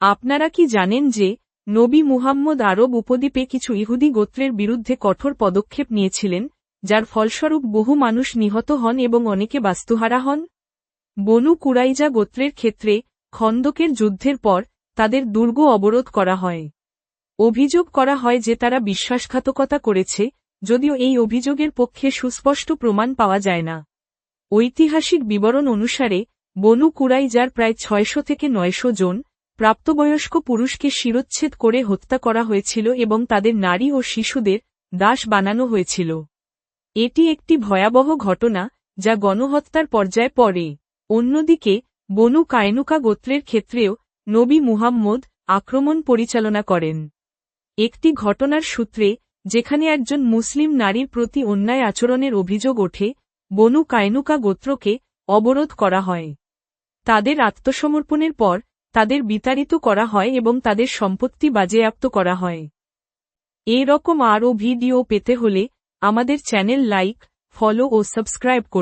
আপনারা কি জানেন যে, নবী মুহাম্মদ আরব উপদ্বীপে কিছু ইহুদি গোত্রের বিরুদ্ধে কঠোর পদক্ষেপ নিয়েছিলেন, যার ফলস্বরূপ বহু মানুষ নিহত হন এবং অনেকে বাস্তুহারা হন? বনু কুরাইজা গোত্রের ক্ষেত্রে, খন্দকের যুদ্ধের পর, তাদের দুর্গ অবরোধ করা হয়। অভিযোগ করা হয় যে তারা বিশ্বাসঘাতকতা করেছে, যদিও এই অভিযোগের পক্ষে সুস্পষ্ট প্রমাণ পাওয়া যায় না। ঐতিহাসিক বিবরণ অনুসারে, বনু কুরাইজার প্রায় ছয়শো থেকে নয়শো জন প্রাপ্তবয়স্ক পুরুষকে শিরোচ্ছেদ করে হত্যা করা হয়েছিল এবং তাদের নারী ও শিশুদের দাস বানানো হয়েছিল। এটি একটি ভয়াবহ ঘটনা, যা গণহত্যার পর্যায়ে পড়ে। অন্যদিকে, বনু কায়নুকা গোত্রের ক্ষেত্রেও নবী মুহাম্মদ আক্রমণ পরিচালনা করেন। একটি ঘটনার সূত্রে, যেখানে একজন মুসলিম নারীর প্রতি অন্যায় আচরণের অভিযোগ ওঠে, বনু কায়নুকা গোত্রকে অবরোধ করা হয়। তাদের আত্মসমর্পণের পর তাদের বিতাড়িত করা হয় এবং তাদের সম্পত্তি বাজেয়াপ্ত করা হয়। এই রকম আরও ভিডিও পেতে হলে আমাদের চ্যানেল লাইক, ফলো ও সাবস্ক্রাইব